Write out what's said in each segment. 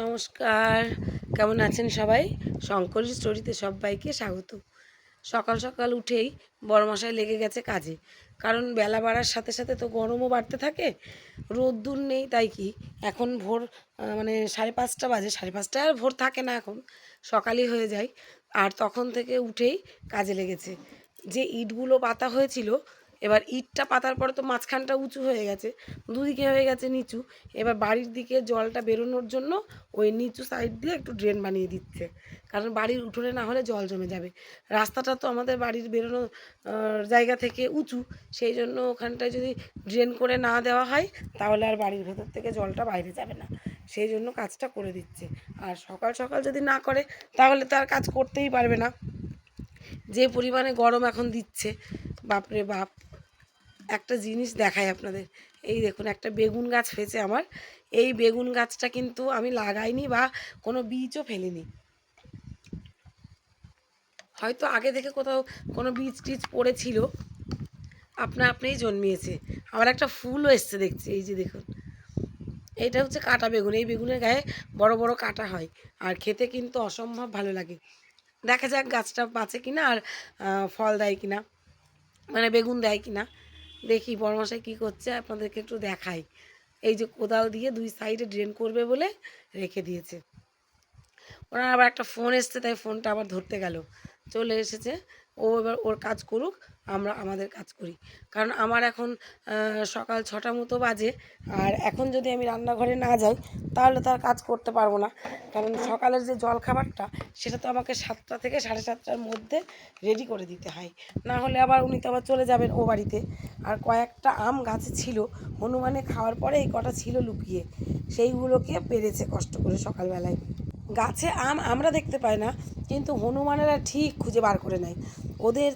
নমস্কার। কেমন আছেন সবাই? শঙ্কর স্টোরিতে সবাইকে স্বাগত। সকাল সকাল উঠেই বড়মশাই লেগে গেছে কাজে। কারণ বেলা বাড়ার সাথে সাথে তো গরমও বাড়তে থাকে, রোদ্দুর নেই, তাই কি? এখন ভোর মানে সাড়ে পাঁচটা বাজে, সাড়ে পাঁচটায় আর ভোর থাকে না এখন, সকালই হয়ে যায়। আর তখন থেকে উঠেই কাজে লেগেছে। যে ইটগুলো পাতা হয়েছিল এবার ইটটা পাতার পরে তো মাঝখানটা উঁচু হয়ে গেছে, দুদিকে হয়ে গেছে নিচু। এবার বাড়ির দিকে জলটা বেরোনোর জন্য ওই নিচু সাইড দিয়ে একটু ড্রেন বানিয়ে দিচ্ছে। কারণ বাড়ির উঠোনে না হলে জল জমে যাবে। রাস্তাটা তো আমাদের বাড়ির বেরোনো জায়গা থেকে উঁচু, সেই জন্য ওখানটায় যদি ড্রেন করে না দেওয়া হয়, তাহলে আর বাড়ির ভেতর থেকে জলটা বাইরে যাবে না। সেই জন্য কাজটা করে দিচ্ছে। আর সকাল সকাল যদি না করে, তাহলে তো আর কাজ করতেই পারবে না। যে পরিমাণে গরম এখন দিচ্ছে, বাপরে বাপ। একটা জিনিস দেখাই আপনাদের। এই দেখুন, একটা বেগুন গাছ হয়েছে আমার। এই বেগুন গাছটা কিন্তু আমি লাগাইনি বা কোনো বীজও ফেলিনি। হয়তো আগে থেকে কোথাও কোনো বীজ টিজ পড়েছিল। আপনা আপনিই জন্মিয়েছে। আবার একটা ফুলও এসছে দেখছি, এই যে দেখুন। এইটা হচ্ছে কাটা বেগুন। এই বেগুনের গায়ে বড় বড় কাটা হয় আর খেতে কিন্তু অসম্ভব ভালো লাগে। দেখা যাক গাছটা বাঁচে কিনা আর ফল দেয় কিনা মানে বেগুন দেয় কিনা। দেখি বড়মশাই কী করছে, আপনাদেরকে একটু দেখাই। এই যে কোদাল দিয়ে দুই সাইডে ড্রেন করবে বলে রেখে দিয়েছে। ওনার আবার একটা ফোন এসছে, তাই ফোনটা আবার ধরতে গেল। চলে এসেছে। ও এবার ওর কাজ করুক, আমরা আমাদের কাজ করি। কারণ আমার এখন সকাল ছটা মতো বাজে, আর এখন যদি আমি রান্নাঘরে না যাই, তাহলে তার কাজ করতে পারব না। কারণ সকালের যে জল খাবারটা সেটা তো আমাকে সাতটা থেকে সাড়ে সাতটার মধ্যে রেডি করে দিতে হয়। না হলে আবার উনি তো আবার চলে যাবেন ও বাড়িতে। আর কয়েকটা আম গাছে ছিল, হনুমানে খাওয়ার পরে এই কটা ছিল লুকিয়ে। সেইগুলোকে পেরেছে কষ্ট করে সকালবেলায়। গাছে আম আমরা দেখতে পাই না, কিন্তু হনুমানেরা ঠিক খুঁজে বার করে নেয়। ওদের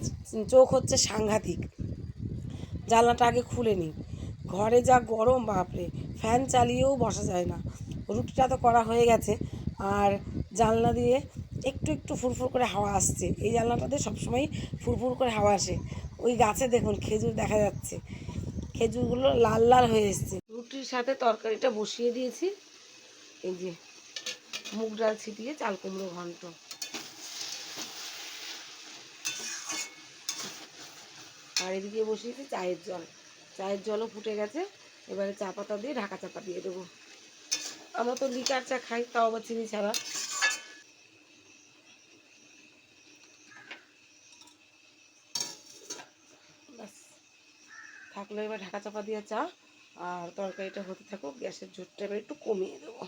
চোখ হচ্ছে সাংঘাতিক। জানলাটা আগে খুলে নিই। ঘরে যা গরম, বাপরে, ফ্যান চালিয়েও বসা যায় না। রুটিটা তো করা হয়ে গেছে। আর জানলা দিয়ে একটু একটু ফুরফুর করে হাওয়া আসছে। এই জানলাটাতে সবসময় ফুরফুর করে হাওয়া আসে। ওই গাছে দেখুন, খেজুর দেখা যাচ্ছে। খেজুরগুলো লাল লাল হয়ে এসছে। রুটির সাথে তরকারিটা বসিয়ে দিয়েছি। এই যে মুগ ডাল ছিটিয়ে চাল কুমড়ো ঘন্ট। আর এদিকে বসিয়েছি চায়ের জল। চায়ের জলও ফুটে গেছে। এবারে চা পাতা দিয়ে ঢাকা চাপা দিয়ে দেবো। আমরা তো লিকার চা খাই, তাও আবার চিনি ছাড়া। থাকল এবার ঢাকা চাপা দিয়ে চা। আর তরকারিটা হতে থাকুক, গ্যাসের জোরটা এবার একটু কমিয়ে দেবো।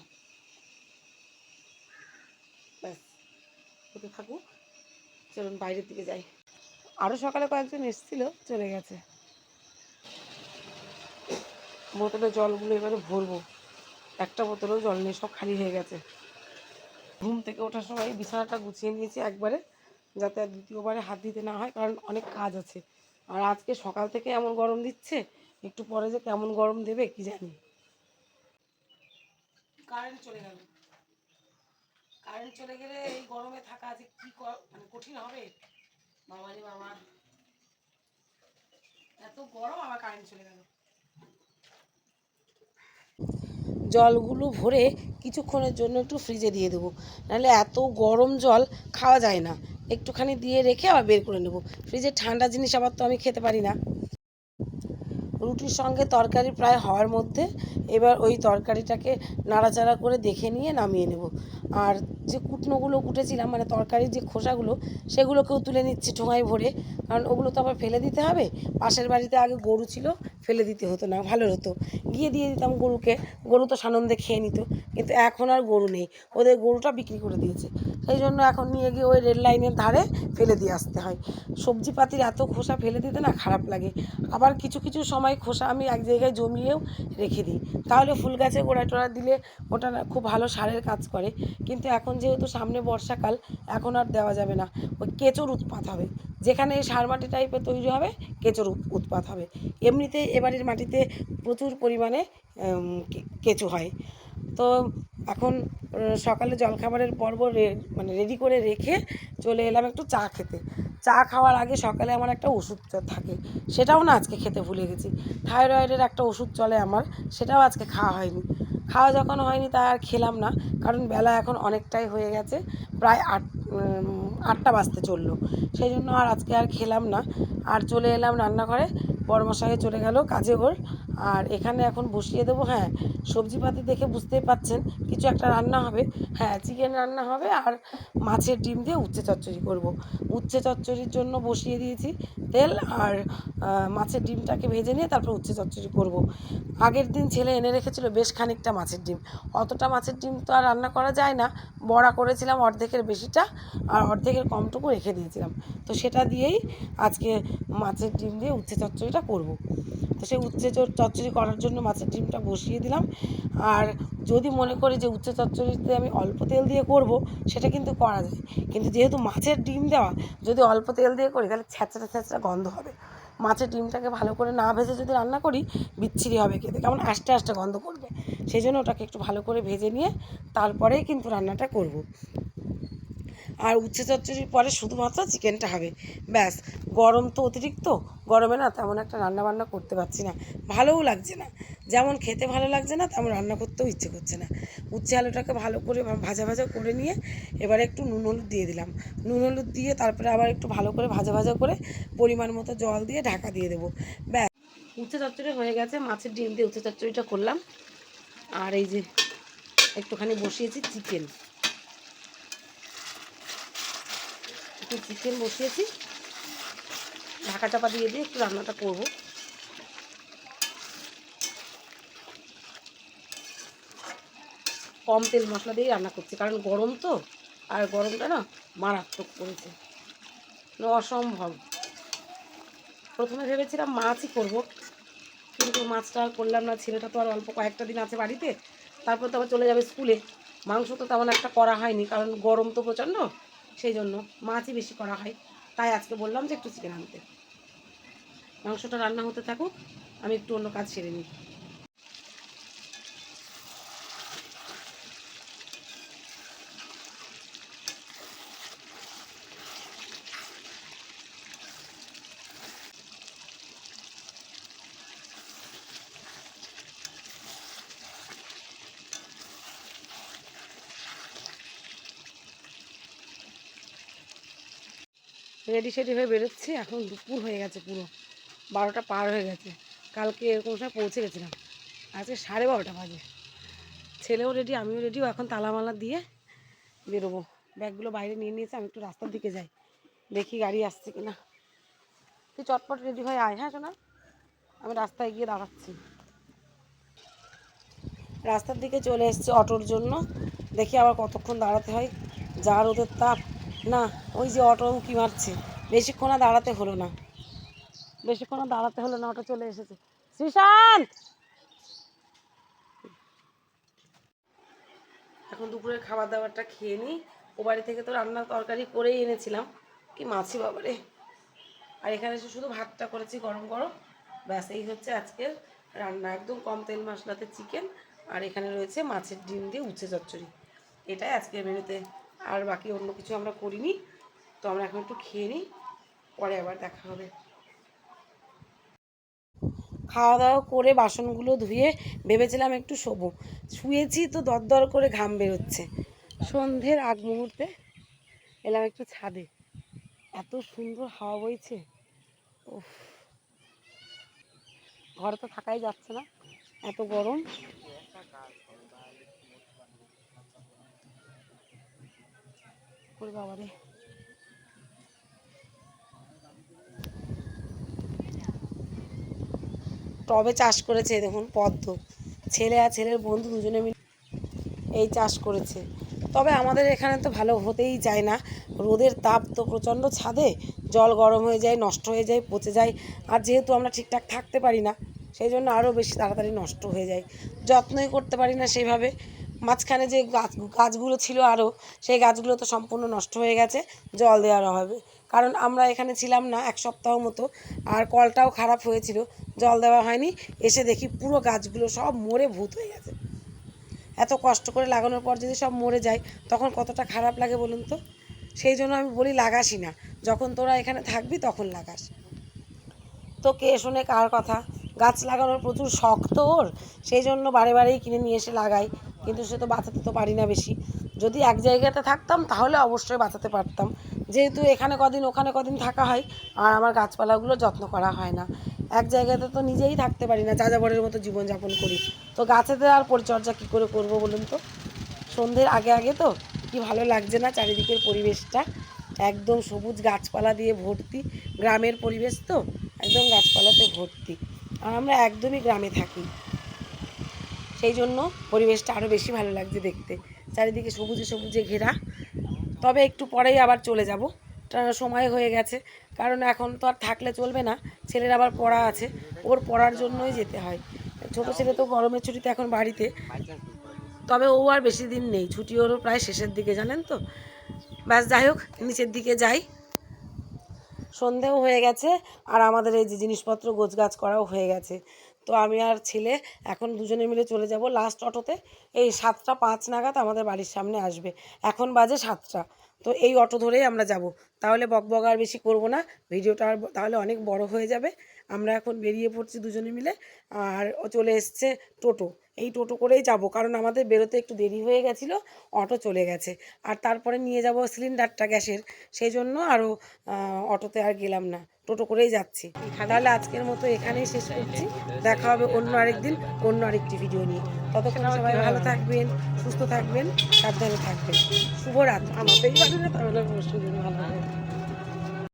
ব্যাস, হতে থাকুক। চলুন বাইরের দিকে যাই। আরও সকালে কয়েকজন এসেছিল, চলে গেছে। বোতলে জলগুলো এবারে ভরবো। একটা বোতলেও জল নেই, সব খালি হয়ে গেছে। ঘুম থেকে ওঠার সময় বিছানাটা গুছিয়ে নিয়েছি একবারে, যাতে আর দ্বিতীয়বারে হাত দিতে না হয়, কারণ অনেক কাজ আছে। আর আজকে সকাল থেকে এমন গরম দিচ্ছে, একটু পরে যে কেমন গরম দেবে, কি জানি। কারেন্ট চলে গেল। কারেন্ট চলে গেলে এই গরমে থাকা যে কি মানে কঠিন হবে? বাবা এত গরম আবার কারেন্ট চলে গেল। জলগুলো ভরে কিছুক্ষণের জন্য একটু ফ্রিজে দিয়ে দেবো। নাহলে এত গরম জল খাওয়া যায় না। একটুখানি দিয়ে রেখে আবার বের করে নেব। ফ্রিজে ঠান্ডা জিনিস আবার তো আমি খেতে পারি না। রুটির সঙ্গে তরকারি প্রায় হওয়ার মধ্যে এবার ওই তরকারিটাকে নাড়াচাড়া করে দেখে নিয়ে নামিয়ে নেব। আর যে কুটনোগুলো কুটেছিলাম মানে তরকারির যে খোসাগুলো, সেগুলোকেও তুলে নিচ্ছি ঠোঙায় ভরে। কারণ ওগুলো তো আবার ফেলে দিতে হবে। পাশের বাড়িতে আগে গরু ছিল, ফেলে দিতে হতো না, ভালো হতো। গিয়ে দিয়ে দিতাম গরুকে। গরু তো সানন্দে খেয়ে নিত, কিন্তু এখন আর গরু নেই। ওদের গরুটা বিক্রি করে দিয়েছে। সেই জন্য এখন নিয়ে গিয়ে ওই রেল লাইনের ধারে ফেলে দিয়ে আসতে হয়। সবজি পাতির এত খোসা ফেলে দিতে না খারাপ লাগে। আবার কিছু কিছু সময় খোসা আমি এক জায়গায় জমিয়েও রেখে দিই। তাহলে ফুল গাছে গোড়া টোড়া দিলে ওটা না খুব ভালো সারের কাজ করে। কিন্তু এখন যেহেতু সামনে বর্ষাকাল, এখন আর দেওয়া যাবে না। ওই কেঁচোর উৎপাত হবে। যেখানে এই সার মাটি টাইপের তৈরি হবে, কেঁচোর উৎ- উৎপাত হবে। এমনিতে এবারের মাটিতে প্রচুর পরিমাণে কেঁচো হয়। তো এখন সকালে জলখাবারের পর্ব মানে রেডি করে রেখে চলে এলাম একটু চা খেতে। চা খাওয়ার আগে সকালে আমার একটা ওষুধ থাকে, সেটাও না আজকে খেতে ভুলে গেছি। থাইরয়েডের একটা ওষুধ চলে আমার, সেটাও আজকে খাওয়া হয়নি। খাওয়া যখন হয়নি তাই আর খেলাম না, কারণ বেলা এখন অনেকটাই হয়ে গেছে, প্রায় আট আটটা বাজতে চলল। সেই জন্য আর আজকে আর খেলাম না। আর চলে এলাম রান্নাঘরে বড়মশাই চলে গেল কাজে ওর আর এখানে এখন বসিয়ে দেবো হ্যাঁ সবজিপাতি দেখে বুঝতেই পাচ্ছেন, কিছু একটা রান্না হবে হ্যাঁ চিকেন রান্না হবে আর মাছের ডিম দিয়ে উচ্ছে চচ্চড়ি করব। উচ্ছে চচ্চড়ির জন্য বসিয়ে দিয়েছি তেল আর মাছের ডিমটাকে ভেজে নিয়ে তারপর উচ্ছে চচ্চড়ি করব। আগের দিন ছেলে এনে রেখেছিল বেশ খানিকটা মাছের ডিম অতটা মাছের ডিম তো আর রান্না করা যায় না বড়া করেছিলাম অর্ধেকের বেশিটা আর অর্ধেকের কমটুকু রেখে দিয়েছিলাম তো সেটা দিয়েই আজকে মাছের ডিম দিয়ে উচ্ছে চচ্চড়িটা করব। তো সেই উচ্ছে চচ্চড়ি করার জন্য মাছের ডিমটা বসিয়ে দিলাম। আর যদি মনে করি যে উচ্ছে চচ্চড়িতে আমি অল্প তেল দিয়ে করব, সেটা কিন্তু করা যায়। কিন্তু যেহেতু মাছের ডিম দেওয়া, যদি অল্প তেল দিয়ে করি, তাহলে ছ্যাঁচড়া ছ্যাঁচড়া গন্ধ হবে। মাছের ডিমটাকে ভালো করে না ভেজে যদি রান্না করি, বিচ্ছিরি হবে খেতে। কেমন আস্তে আস্তে গন্ধ করবে। সেই জন্য ওটাকে একটু ভালো করে ভেজে নিয়ে তারপরেই কিন্তু রান্নাটা করব। আর উচ্ছে চচ্চড়ির পরে শুধুমাত্র চিকেনটা হবে। ব্যাস, গরম তো অতিরিক্ত, গরমে না তেমন একটা রান্না বান্না করতে পারছি না। ভালোও লাগছে না। যেমন খেতে ভালো লাগছে না, তেমন রান্না করতেও ইচ্ছে করছে না। উচ্ছে আলুটাকে ভালো করে ভাজা ভাজা করে নিয়ে এবারে একটু নুন হলুদ দিয়ে দিলাম। নুন হলুদ দিয়ে তারপরে আবার একটু ভালো করে ভাজা ভাজা করে পরিমাণ মতো জল দিয়ে ঢাকা দিয়ে দেবো। ব্যাস, উচ্ছে চচ্চড়ি হয়ে গেছে, মাছের ডিম দিয়ে উচ্ছে চচ্চড়িটা করলাম। আর এই যে একটুখানি বসিয়েছি চিকেন। একটু চিকেন বসিয়েছি। ঢাকা চাপা দিয়ে দিয়ে একটু রান্নাটা করব। কম তেল মশলা দিয়ে রান্না করছি, কারণ গরম তো, আর গরমটা না মারাত্মক পড়েছে। মানে অসম্ভব। প্রথমে ভেবেছিলাম মাছই করব, কিন্তু মাছটা আর করলাম না। ছেলেটা তো আর অল্প কয়েকটা দিন আছে বাড়িতে, তারপর তো আবার চলে যাবে স্কুলে। মাংস তো তেমন একটা করা হয়নি, কারণ গরম তো প্রচণ্ড। সেই জন্য মাছই বেশি করা হয়। তাই আজকে বললাম যে একটু চিকেন আনতে। মাংসটা রান্না হতে থাকুক, আমি একটু অন্য কাজ সেরে নিই। রেডি সেডি হয়ে বেরোচ্ছি, এখন দুপুর হয়ে গেছে পুরো। বারোটা পার হয়ে গেছে। কালকে এরকম সময় পৌঁছে গেছিলাম। আজকে সাড়ে বারোটা বাজে। ছেলেও রেডি আমিও রেডিও এখন তালামালা দিয়ে বেরোবো। ব্যাগগুলো বাইরে নিয়ে নিয়েছে, আমি একটু রাস্তার দিকে যাই। দেখি গাড়ি আসছে কিনা। তুই চটপট রেডি হয়ে আয় হ্যাঁ শোনা আমি রাস্তায় গিয়ে দাঁড়াচ্ছি। রাস্তার দিকে চলে এসেছি অটোর জন্য। দেখি আবার কতক্ষণ দাঁড়াতে হয়। যা রোদের তাপ। না, ওই যে অটো উঁকি মারছে। বেশিক্ষণ দাঁড়াতে হলো না। বেশিক্ষণ দাঁড়াতে হলো না, অটো চলে এসেছে। শ্রীশান্ত এখন দুপুরের খাবার দাবারটা খেয়ে নিই ও বাড়ি থেকে তো রান্না তরকারি করেই এনেছিলাম। কি মাছি বাবারে আর এখানে এসে শুধু ভাতটা করেছি গরম গরম। ব্যাস, এই হচ্ছে আজকের রান্না। একদম কম তেল মশলাতে চিকেন আর এখানে রয়েছে মাছের ডিম দিয়ে উচ্ছে চচ্চড়ি। এটাই আজকের মেনুতে আর বাকি অন্য কিছু আমরা করিনি। তো আমরা এখন একটু খেয়ে নিই, পরে আবার দেখা হবে। খাওয়া দাওয়া করে বাসনগুলো ধুয়ে ভেবেছিলাম একটু শোবো। শুয়েছি তো দরদর করে ঘাম বেরোচ্ছে। সন্ধ্যের আগ মুহূর্তে এলাম একটু ছাদে। এত সুন্দর হাওয়া বইছে। উফ। ঘরে তো থাকাই যাচ্ছে না। এত গরম। ওরে বাবারে। টবে চাষ করেছে দেখুন পদ্ম। ছেলে আর ছেলের বন্ধু দুজনে মিলে এই চাষ করেছে। তবে আমাদের এখানে তো ভালো হতেই চায় না। রোদের তাপ তো প্রচণ্ড ছাদে, জল গরম হয়ে যায়, নষ্ট হয়ে যায়, পচে যায়। আর যেহেতু আমরা ঠিকঠাক থাকতে পারি না, সেই জন্য আরও বেশি তাড়াতাড়ি নষ্ট হয়ে যায়। যত্নই করতে পারি না সেইভাবে। মাঝখানে যে গাছ, গাছগুলো ছিল আরও সেই গাছগুলো তো সম্পূর্ণ নষ্ট হয়ে গেছে, জল দেওয়ার অভাবে। কারণ আমরা এখানে ছিলাম না এক সপ্তাহ মতো, আর কলটাও খারাপ হয়েছিল, জল দেওয়া হয়নি। এসে দেখি পুরো গাছগুলো সব মরে ভূত হয়ে গেছে। এত কষ্ট করে লাগানোর পর যদি সব মরে যায়, তখন কতটা খারাপ লাগে বলুন তো? সেই জন্য আমি বলি লাগাসই না। যখন তোরা এখানে থাকবি, তখন লাগাস। তো কে শোনে কার কথা? গাছ লাগানোর প্রচুর শখ তো ওর সেই জন্য বারে বারেই কিনে নিয়ে এসে লাগাই। কিন্তু সে তো বাঁচাতে তো পারি না বেশি। যদি এক জায়গাতে থাকতাম, তাহলে অবশ্যই বাঁচাতে পারতাম। যেহেতু এখানে কদিন, ওখানে কদিন থাকা হয়, আর আমার গাছপালাগুলো যত্ন করা হয় না। এক জায়গাতে তো নিজেই থাকতে পারি না, যাযাবরের মতো জীবনযাপন করি। তো গাছেদের আর পরিচর্যা কী করে করব বলুন তো? সন্ধ্যের আগে আগে তো কি ভালো লাগছে না চারিদিকের পরিবেশটা? একদম সবুজ গাছপালা দিয়ে ভর্তি, গ্রামের পরিবেশ তো? একদম গাছপালাতে ভর্তি। আর আমরা একদমই গ্রামে থাকি। সেই জন্য পরিবেশটা আরও বেশি ভালো লাগছে দেখতে। চারিদিকে সবুজে সবুজে ঘেরা। তবে একটু পরেই আবার চলে যাব। সময় হয়ে গেছে। কারণ এখন তো আর থাকলে চলবে না। ছেলের আবার পড়া আছে। ওর পড়ার জন্যই যেতে হয়। ছোটো ছেলে তো গরমের ছুটিতে এখন বাড়িতে। তবে ও আর বেশি দিন নেই। ছুটি ওরও প্রায় শেষের দিকে, জানেন তো? ব্যাস, যাই হোক, নিচের দিকে যাই। সন্ধেও হয়ে গেছে। আর আমাদের এই যে জিনিসপত্র, গোছগাছ করাও হয়ে গেছে। তো আমি আর ছেলে এখন দুজনে মিলে চলে যাব লাস্ট অটোতে। এই সাতটা পাঁচ নাগাদ আমাদের বাড়ির সামনে আসবে। এখন বাজে সাতটা। তো এই অটো ধরেই আমরা যাব। তাহলে বকবক আর বেশি করব না। ভিডিওটা আর তাহলে অনেক বড় হয়ে যাবে। আমরা এখন বেরিয়ে পড়ছি দুজনে মিলে। আর চলে এসছে টোটো। এই টোটো করেই যাব। কারণ আমাদের বেরোতে একটু দেরি হয়ে গেছিল। অটো চলে গেছে। আর তারপরে নিয়ে যাব সিলিন্ডারটা গ্যাসের। সেই জন্য আরও অটোতে আর গেলাম না। টোটো করেই যাচ্ছি। তাহলে আজকের মতো এখানেই শেষ করছি। দেখা হবে অন্য আরেকদিন, অন্য আরেকটি ভিডিও নিয়ে। ততক্ষণ সবাই ভালো থাকবেন, সুস্থ থাকবেন, সাবধানে থাকবেন। শুভরাত্রি। আমাদের ভালো হবে